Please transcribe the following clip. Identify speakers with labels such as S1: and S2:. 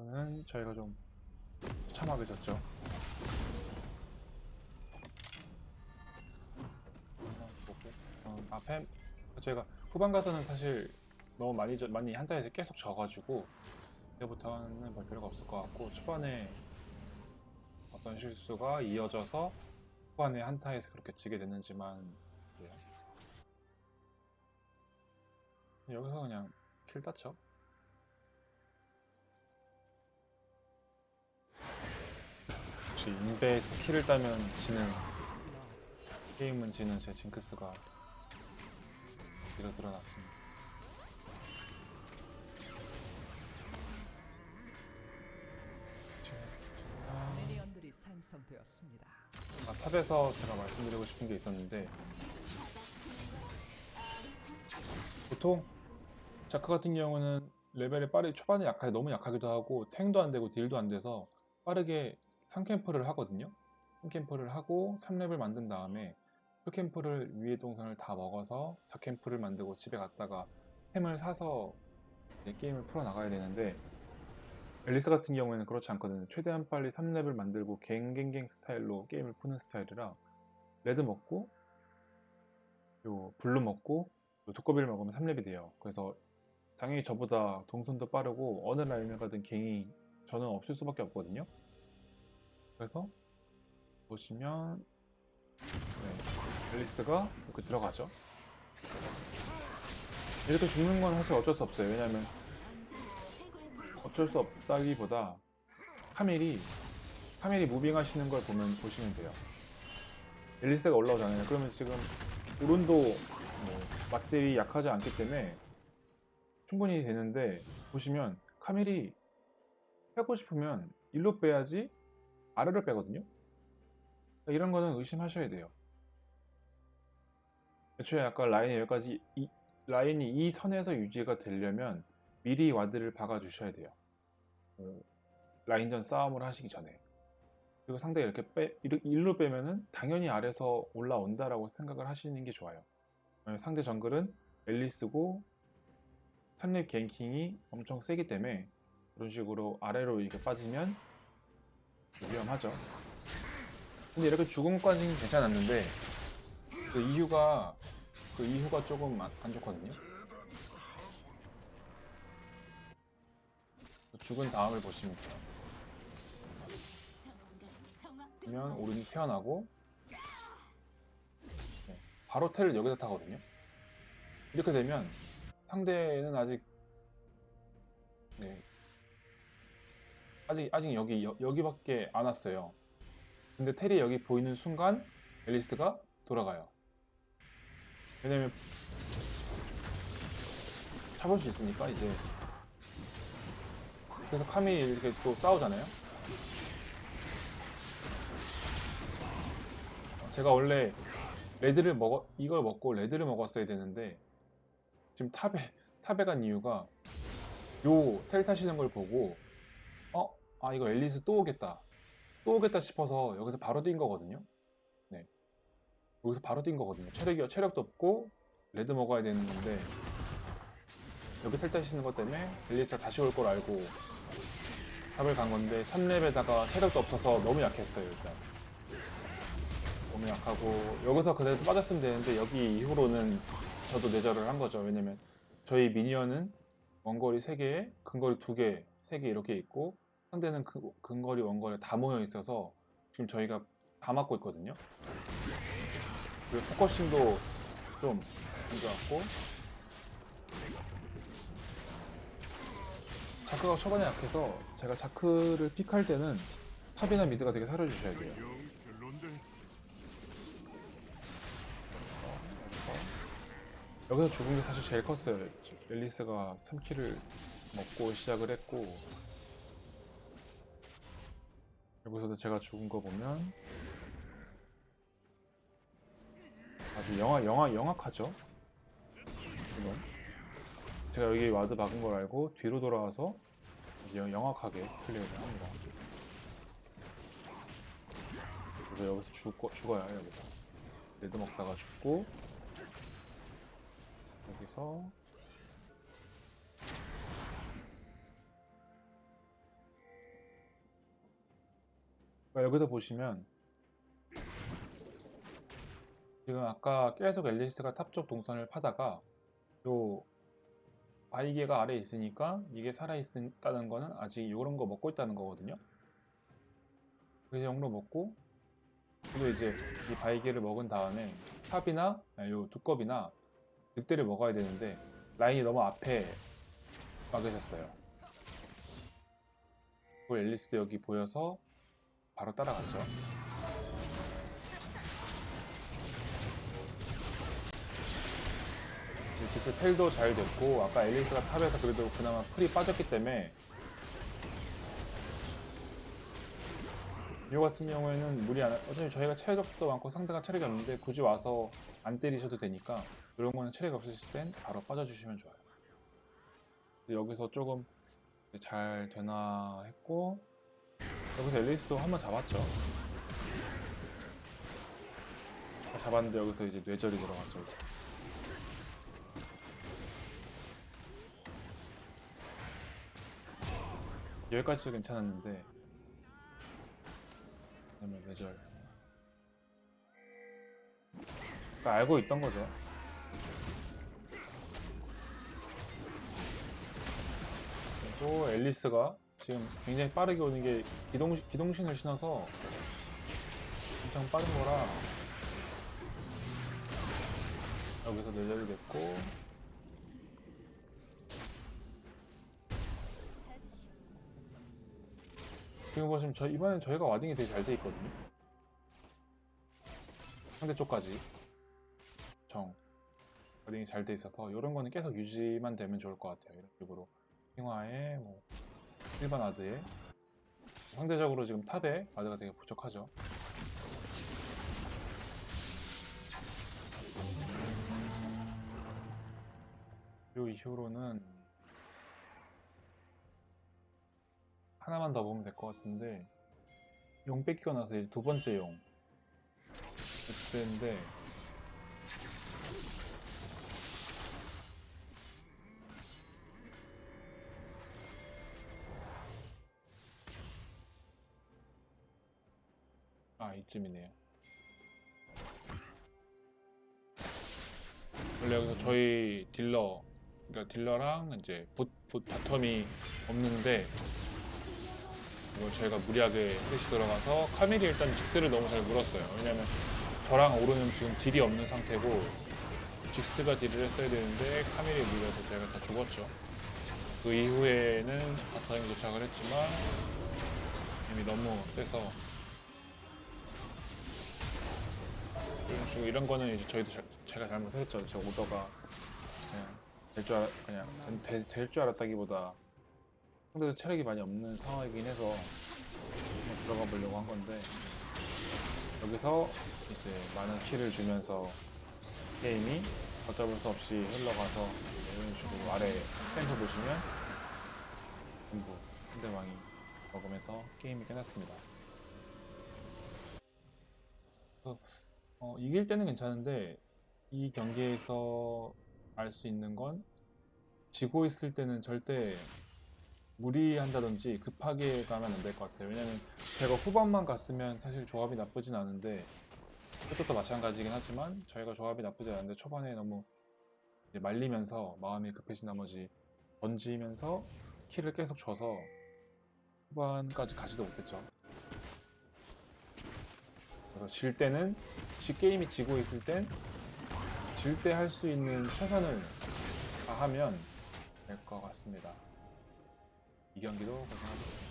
S1: 저는 저희가 좀 참하게 졌죠. 어, 앞에 저희가 후반 가서는 사실 너무 많이 져- 많이 한타에서 계속 져가지고 그때부터는 볼 필요가 없을 것 같고 초반에 어떤 실수가 이어져서 후반에 한타에서 그렇게 지게 됐는지만 여기서 그냥 킬 땄죠. 역시 인베에서 킬을 따면 지는 게임은 지는 제 징크스가 뒤로 드러났습니다. 자,
S2: 미니언들이 생성되었습니다.
S1: 아, 탑에서 제가 말씀드리고 싶은 게 있었는데 보통 자크 같은 경우는 레벨이 빠르게 초반에 약하게 너무 약하기도 하고 탱도 안 되고 딜도 안 돼서 빠르게 3캠프를 하거든요 3캠프를 하고 3렙을 만든 다음에 2캠프를 위에 동선을 다 먹어서 4캠프를 만들고 집에 갔다가 템을 사서 게임을 풀어나가야 되는데 앨리스 같은 경우에는 그렇지 않거든요. 최대한 빨리 3렙을 만들고 갱갱갱 스타일로 게임을 푸는 스타일이라 레드 먹고 요 블루 먹고 요 두꺼비를 먹으면 3렙이 돼요. 그래서 당연히 저보다 동선도 빠르고 어느 라인을 가든 갱이 저는 없을 수밖에 없거든요. 그래서 보시면 네, 앨리스가 이렇게 들어가죠. 이렇게 죽는 건 사실 어쩔 수 없어요. 왜냐면 어쩔 수 없다기보다 카멜이 카멜이 무빙 하시는 걸 보면 보시면 돼요. 앨리스가 올라오잖아요. 그러면 지금 오른도 뭐 맛들이 약하지 않기 때문에 충분히 되는데 보시면 카멜이 빼고 싶으면 일로 빼야지 아래로 빼거든요. 그러니까 이런 거는 의심하셔야 돼요. 애초에 아까 라인이 여기까지 이, 라인이 이 선에서 유지가 되려면 미리 와드를 박아 주셔야 돼요. 어, 라인전 싸움을 하시기 전에. 그리고 상대가 이렇게 빼, 일로 빼면은 당연히 아래서 올라온다라고 생각을 하시는 게 좋아요. 상대 정글은 앨리스고 3렙 갱킹이 엄청 세기 때문에 그런 식으로 아래로 이렇게 빠지면 위험하죠. 근데 이렇게 죽은 것까지는 괜찮았는데 그 이유가 그 이유가 조금 안, 안 좋거든요. 죽은 다음을 돼요. 그러면 오른이 태어나고 네, 바로 텔을 여기다 타거든요. 이렇게 되면 상대는 아직 네, 아직 아직 여기 여, 여기밖에 안 왔어요. 근데 텔이 여기 보이는 순간 앨리스가 돌아가요. 왜냐면 잡을 수 있으니까 이제 그래서 카미 이렇게 또 싸우잖아요. 제가 원래 레드를 먹어 이걸 먹고 레드를 먹었어야 되는데 지금 탑에 탑에 간 이유가 요 텔 타시는 걸 보고 어? 아 이거 앨리스 또 오겠다 또 오겠다 싶어서 여기서 바로 뛴 거거든요. 네 여기서 바로 뛴 거거든요. 체력이 체력도 없고 레드 먹어야 되는 건데 여기 텔 타시는 것 때문에 앨리스가 다시 올 걸 알고 탑을 간 건데 3렙에다가 체력도 없어서 너무 약했어요 일단 너무 약하고 여기서 그대로 빠졌으면 되는데 여기 이후로는 저도 내절을 한 거죠 왜냐면 저희 미니언은 원거리 3개 근거리 2개 3개 이렇게 있고 상대는 그 근거리 원거리 다 모여 있어서 지금 저희가 다 맞고 있거든요 그리고 포커싱도 좀안 좋았고 자크가 초반에 약해서 제가 자크를 픽할 때는 탑이나 미드가 되게 살려주셔야 돼요. 여기서 죽은 게 사실 제일 컸어요. 앨리스가 3킬을 먹고 시작을 했고 여기서도 제가 죽은 거 보면 아주 영화 영화 영악하죠. 이건 제가 여기 와드 박은 걸 알고 뒤로 돌아와서 이제 영악하게 플레이를 합니다. 그래서 여기서 죽고, 죽어요, 여기서. 레드 먹다가 죽고, 여기서 그러니까 여기서 보시면 지금 아까 계속 앨리스가 탑 쪽 동선을 파다가 요 바이게가 아래 에 있으니까 이게 살아 있다는 거는 아직 이런 거 먹고 있다는 거거든요. 그래서 영로 먹고 그리고 이제 이 바이게를 먹은 다음에 탑이나 요 두껍이나 늑대를 먹어야 되는데 라인이 너무 앞에 막으셨어요. 그리고 앨리스도 여기 보여서 바로 따라갔죠. 진짜 텔도 잘 됐고 아까 앨리스가 탑에서 그래도 그나마 풀이 빠졌기 때문에 이 같은 경우에는 무리 안 어차피 저희가 체력도 많고 상대가 체력이 없는데 굳이 와서 안 때리셔도 되니까 이런 거는 체력이 없으실 땐 바로 빠져주시면 좋아요. 여기서 조금 잘 되나 했고 여기서 앨리스도 한 번 잡았죠. 잡았는데 여기서 이제 뇌절이 들어갔죠. 이제. 여기까지도 괜찮았는데 그다음에 뇌절. 그러니까 알고 있던 거죠. 그리고 앨리스가 지금 굉장히 빠르게 오는 게 기동, 기동신을 신어서 엄청 빠른 거라 여기서 뇌절이 됐고. 지금 보시면 저 이번엔 저희가 와딩이 되게 잘 돼 있거든요. 상대 쪽까지 정 와딩이 잘 돼 있어서 이런 거는 계속 유지만 되면 좋을 것 같아요. 이런 식으로. 핑화에 뭐 일반 아드에 상대적으로 지금 탑에 아드가 되게 부족하죠. 그리고 이후로는 하나만 더 보면 될 것 같은데 용 뺏기고 나서 두 번째 용. 그때인데 아 이쯤이네요. 원래 여기서 저희 딜러 그러니까 딜러랑 이제 봇, 봇 바텀이 없는데 이걸 저희가 무리하게 셋이 들어가서 카밀이 일단 직스를 너무 잘 물었어요. 왜냐면 저랑 오르는 지금 딜이 없는 상태고 직스가 딜을 했어야 되는데 카밀이 물려서 저희가 다 죽었죠. 그 이후에는 바텀에 도착을 했지만 이미 너무 세서 식으로 이런 거는 이제 저희도 자- 제가 잘못했죠. 저 오더가 그냥 될줄 알, 그냥 될 줄 알았다기보다 상대도 체력이 많이 없는 상황이긴 해서 한번 들어가 보려고 한 건데 여기서 이제 많은 키를 주면서 게임이 걷잡을 수 없이 흘러가서 이런 식으로 아래 센터 보시면 전부 상대방이 먹으면서 게임이 끝났습니다. 어, 이길 때는 괜찮은데 이 경기에서 알 수 있는 건 지고 있을 때는 절대 무리한다든지 급하게 가면 안 될 것 같아요. 왜냐면 제가 후반만 갔으면 사실 조합이 나쁘진 않은데 그쪽도 마찬가지긴 하지만 저희가 조합이 나쁘지 않은데 초반에 너무 말리면서 마음이 급해진 나머지 던지면서 킬을 계속 줘서 후반까지 가지도 못했죠. 그래서 질 때는 지 게임이 지고 있을 땐 질 때 할 수 있는 최선을 다하면 될 것 같습니다. 이 경기도 고생하셨습니다.